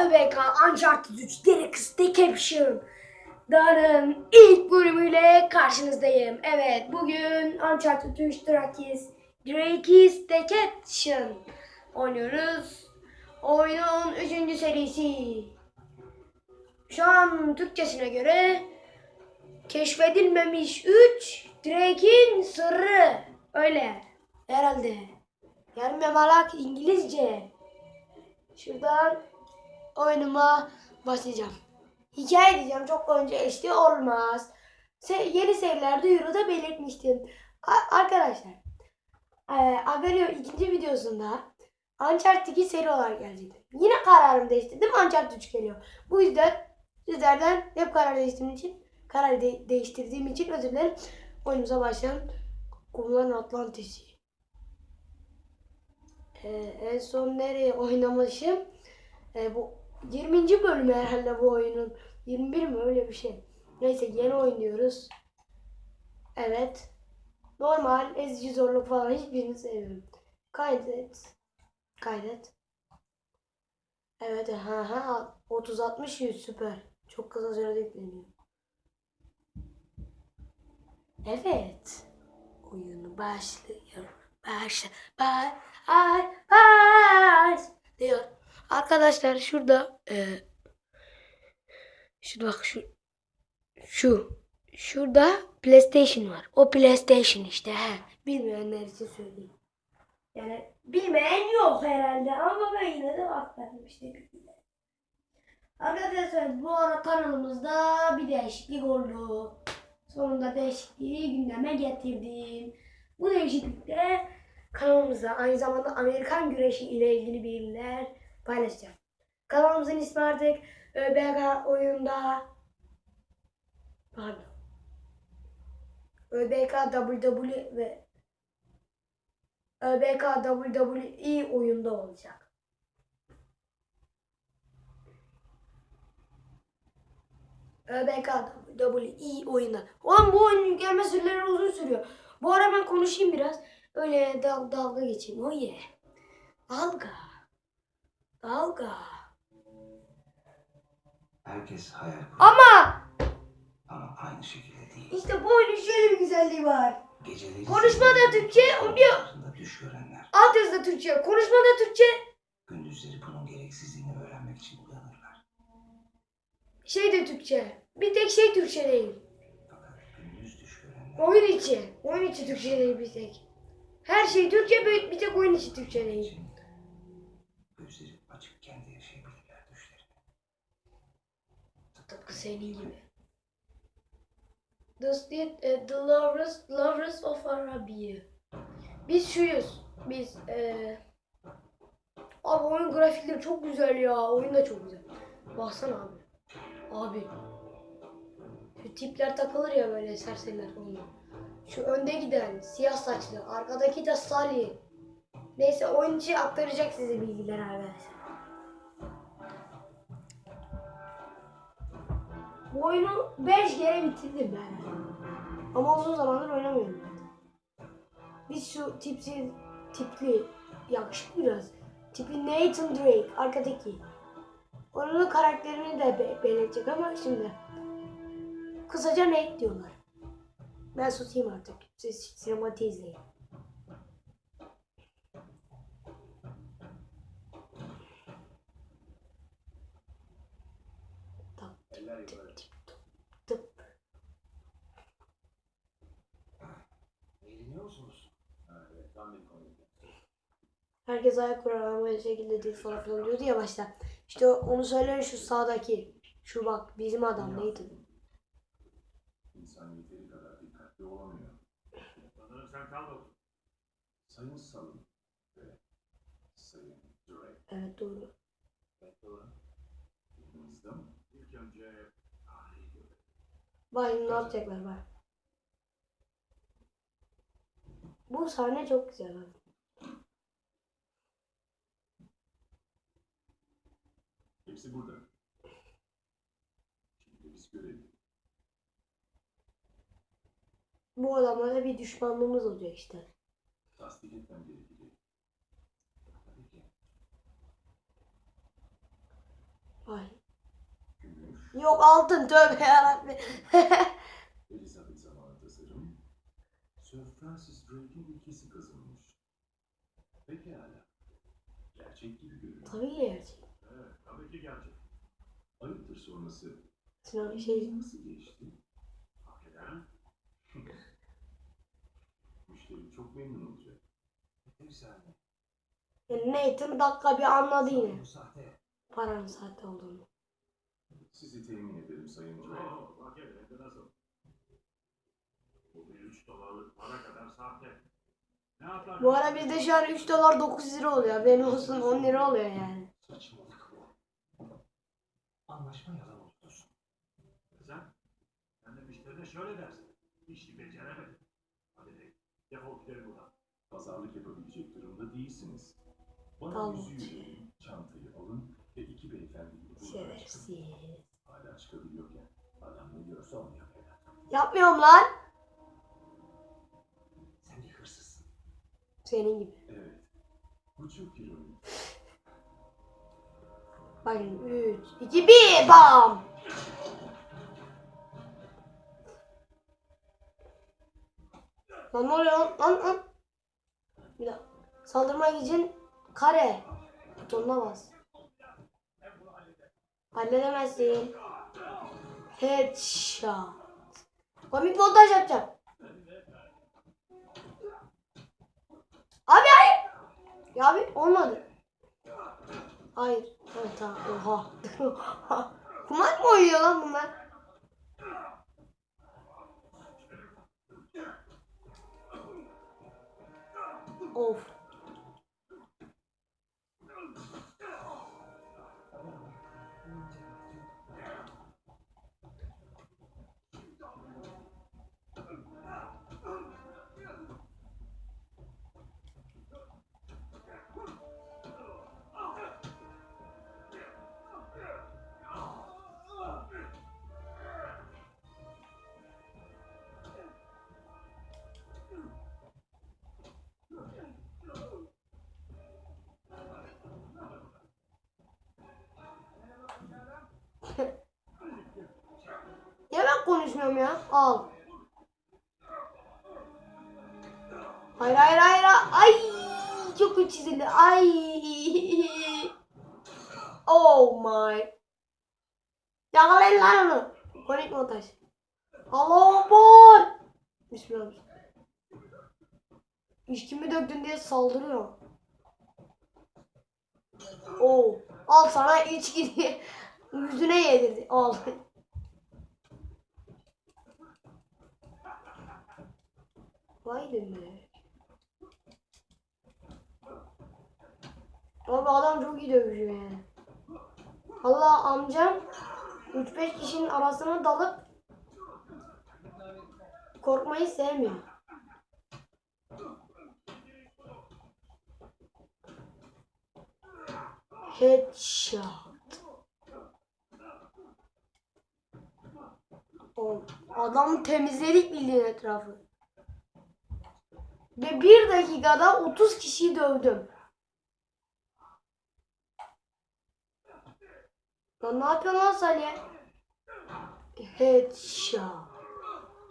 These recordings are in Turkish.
ÖBK Uncharted 3 Deluxe Deception Da'nın ilk bölümüyle karşınızdayım. Evet bugün Uncharted 3 Drakis Drakis Deception oynuyoruz. Oyunun 3. serisi. Şu an Türkçesine göre keşfedilmemiş 3 Drake'in sırrı. Öyle herhalde. Yarım yamalak İngilizce. Şuradan oyunuma başlayacağım. Hikaye diyeceğim çok önce eşli olmaz. Se- yeni serilerde Euro'da belirtmiştim. A- arkadaşlar e, Agario ikinci videosunda Uncharted 2 seri olarak gelecekti. Yine kararımı değiştirdim Uncharted 3 geliyor. Bu yüzden sizlerden hep karar değiştirdiğim için karar de- değiştirdiğim için özür dilerim. Oyunumuza başlayalım. Kumların Atlantis'i. Ee, en son nereye oynamışım? Ee, bu 20. bölümü herhalde bu oyunun. 21 mi öyle bir şey. Neyse yeni oynuyoruz. Evet. Normal, ezici zorluk falan hiçbirini sevmiyorum. Kaydet. Kaydet. Evet ha ha 30 60 100 süper. Çok kısa sürede yükleniyor. Evet. Oyunu başlıyor. Başla. Baş. Ay. Baş. Diyor. Arkadaşlar şurada e, şurada bak şu şu şurada PlayStation var. O PlayStation işte he. Bilmeyenler için söyleyeyim. Yani bilmeyen yok herhalde ama ben yine de aktardım işte. Arkadaşlar bu ara kanalımızda bir değişiklik oldu. Sonunda değişikliği gündeme getirdim. Bu değişiklikte kanalımızda aynı zamanda Amerikan güreşi ile ilgili bilgiler paylaşacağım. Kanalımızın ismi artık ÖBK oyunda pardon ÖBK WWE ve ÖBK WWE oyunda olacak. ÖBK WWE oyunda. Oğlum bu oyunun gelme süreleri uzun sürüyor. Bu ara ben konuşayım biraz. Öyle dal dalga geçeyim. Oh yeah. Dalga. Dalga. Herkes hayal kurar Ama ama aynı şekilde değil. işte bu oyunun şöyle bir güzelliği var. Geceleri Konuşma da Türkçe, o bir- düş görenler Alt yazıda Türkçe, konuşma da Türkçe. gündüzleri bunun gereksizliğini öğrenmek için uyanırlar. Şey de Türkçe. Bir tek şey Türkçe değil. Fakat gündüz düş görenler Oyun içi. Oyun içi Türkçe değil bir tek. Her şey Türkçe bir, bir tek oyun içi Türkçe değil. için senin gibi. The, state, eh, the lovers, lovers of Arabia. Biz şuyuz. Biz eee Abi oyun grafikleri çok güzel ya. Oyun da çok güzel. Baksana abi. Abi. Şu tipler takılır ya böyle serseriler falan. Şu önde giden siyah saçlı. Arkadaki de Salih. Neyse oyuncu aktaracak size bilgiler arkadaşlar. Oyunu 5 kere bitirdim ben. Ama uzun zamandır oynamıyorum. Biz şu tipsiz, tipli, yakışıklı biraz. Tipi Nathan Drake, arkadaki. Onun da karakterini de be- belirtecek ama şimdi. Kısaca Nate diyorlar. Ben susayım artık. Siz sinematiği izleyin. Tap, tip, tip, tip, tıp. Eğleniyor musunuz? Evet, tam bir konu. Herkes ayak kurar ama böyle şekilde değil falan filan diyordu ya başta. İşte onu söyleyen şu sağdaki. Şu bak bizim adam neydi? İnsan yeteri kadar dikkatli olamıyor. Sanırım sen kaldın. Sayın Salın ve Sayın Drake. Evet doğru. Evet doğru. Yanınızda mı? İlk önce tarihi görelim. Şimdi ne yapacaklar bak. Bu sahne çok güzel abi. Hepsi burada. Şimdi biz görelim. Bu adamlara bir düşmanlığımız olacak işte. Tasdik etmem gerekecek. Tabii ki. Ay. Gümüş, Yok altın tövbe yarabbim. Elizabeth zamanı tasarım, Sir Francis Drake'in ülkesi kazanmış. Pekala. Gerçek gibi görünüyor. Tabii gerçek. Evet, tabii ki gerçek. Ayıptır sorması. Sinan şey Nasıl geçti? Hak eden Müşteri çok memnun olacak. Ne güzel. yani Nathan dakika bir anladı yine. Sahte. Paranın sahte olduğunu. Sizi temin ederim Sayın Drake. Oo, bak hele de nasıl. Bu bir 3 dolarlık para kadar sahte. Ne yapar? Bu ara bizde şu an 3 dolar 9 lira oluyor. Benim olsun 10 lira oluyor yani. Saçmalık bu. Anlaşma yalan olsun. Sen, sen de müşterine şöyle dersin. İşi beceremedin. Hadi de defol gidelim buradan. Pazarlık yapabilecek durumda değilsiniz. Bana Tamam. yüzüğü verin, çantayı alın ve iki beyefendiyi. Şerefsiz. Hala çıkabiliyorken adam ne onu yap. Yapmıyorum lan. Sen bir hırsızsın. Senin gibi. Evet. Bu çok ironik. Bakın 3, 2, 1 bam. Lan ne oluyor lan? Lan lan. Bir dakika. Saldırmak için kare. Butonuna bas. Halledemezsin. Headshot. Komik montaj yapacağım. Abi hayır. Ya abi olmadı. Hayır. Evet tamam. Oha. Kumar mı oynuyor lan bunlar? Of. Konuşmuyorum ya. Al. Hayır hayır hayır. Ay çok kötü çizildi. Ay. Oh my. Yakalayın lan onu. Konik montaj. Allah akbar. Bismillah. İçkimi döktün diye saldırıyor. Oo. Al sana içki diye yüzüne yedirdi. Al. Vay be. Abi adam çok iyi dövüşüyor yani. Allah amcam 3-5 kişinin arasına dalıp korkmayı sevmiyor. Headshot. O adam temizledik bildiğin etrafı. Ve bir dakikada 30 kişiyi dövdüm. Lan ne yapıyorsun lan Salih? Headshot.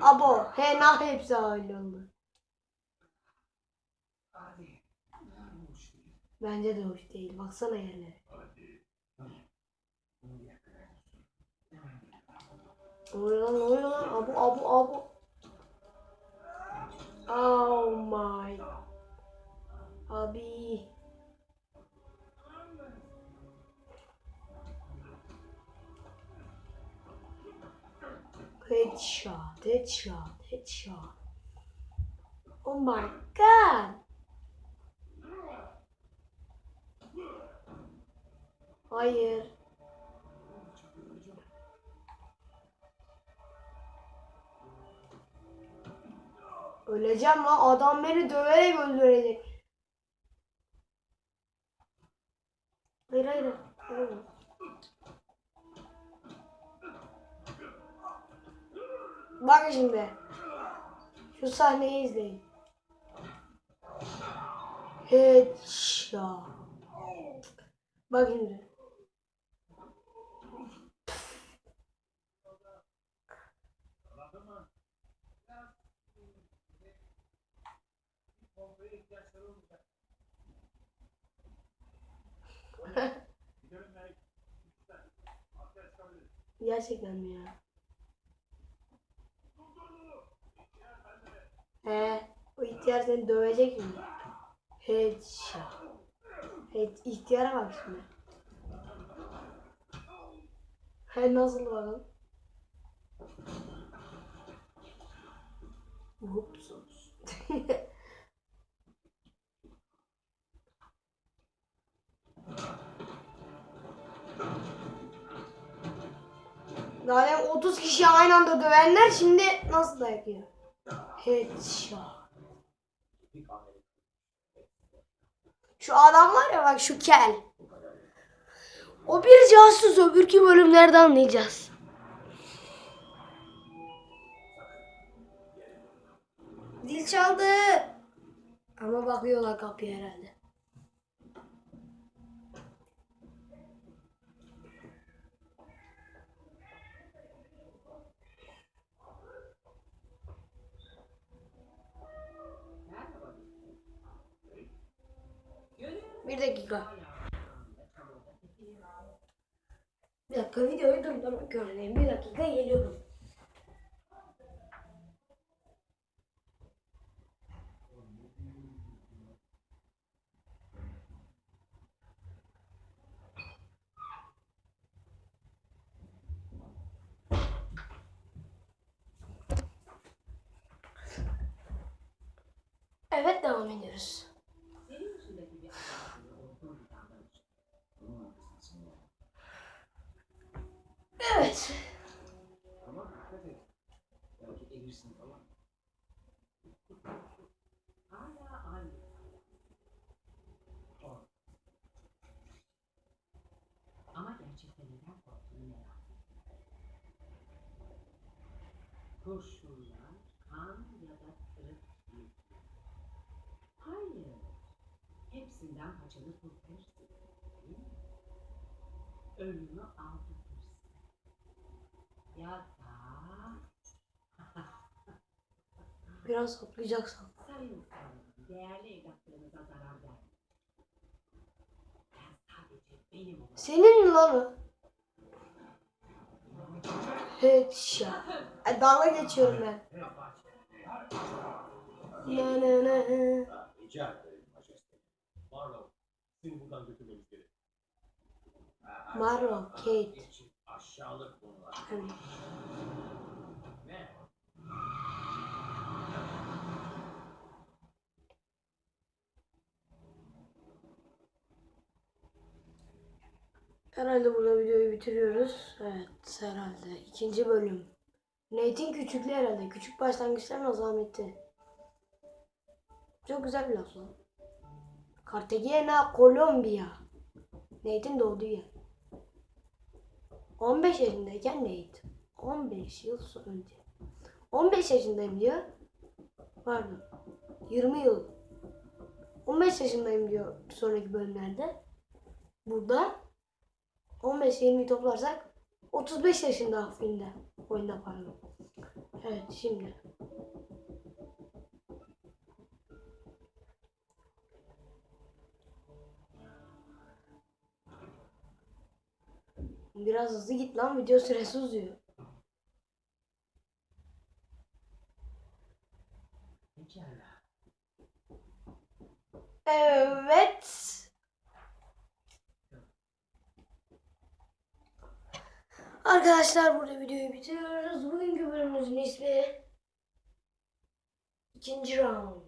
Abo, he nah hepsi değil. Bence de hoş değil. Baksana yerlere. Oluyor lan? Oluyor lan? Abu, abu, abu. Abi. Headshot, headshot, headshot. Oh my god. Hayır. Öleceğim lan adam beni döverek öldürecek. şimdi. Şu sahneyi izleyin. Headshot. Bak şimdi. Gerçekten mi ya? He, o ihtiyar seni dövecek mi? Headshot. Head, ihtiyara bak şimdi. He nasıl bakalım? Ups. Zaten 30 kişi aynı anda dövenler şimdi nasıl dayak yiyor? Headshot. Şu adam var ya bak şu kel. O bir casus öbürkü bölümlerde anlayacağız. Zil çaldı. Ama bakıyorlar kapıya herhalde. Bir dakika. Bir dakika videoyu durdurmak örneğin. Bir dakika geliyorum. Evet devam ediyoruz. Senin dışındaki bir adamın olduğu bir davranış. Bunun arkasındasın ya. Evet. Ama dikkat et. Belki erirsin falan. Hala aynı. Ama gerçekten neden korktuğunu merak kan ya da kırık. Hayır. Hepsinden paçanı kurtarırsın. Ölümü aldatırsın. Ya da Biraz toplayacaksan. Sayın değerli evlatlarınıza zarar vermeyin. Ben sadece benim olan Senin mi lan o? Headshot. Ay, dalga geçiyorum ben. Na na. Ha, rica ederim majesteleri. Marlow. Seni buradan götürmemiz gerek. Ha, Marlo, ha, Kate. geçin. Aşağılık Herhalde burada videoyu bitiriyoruz. Evet herhalde. İkinci bölüm. Nate'in küçüklüğü herhalde. Küçük başlangıçların azameti. Çok güzel bir laf lan. Cartagena, Kolombiya. Nate'in doğduğu yer. 15 yaşındayken Nate. 15 yıl önce. 15 yaşındayım diyor. Pardon. 20 yıl. 15 yaşındayım diyor sonraki bölümlerde. Burada 15-20'yi toplarsak 35 yaşında filmde. Oyunda pardon. Evet şimdi. Biraz hızlı git lan video süresi uzuyor. Evet. Arkadaşlar burada videoyu bitiriyoruz. Bugünkü bölümümüzün ismi ikinci round.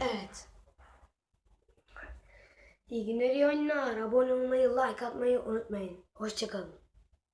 Evet. İyi günler, iyi. Abone olmayı, like atmayı unutmayın. Hoşçakalın.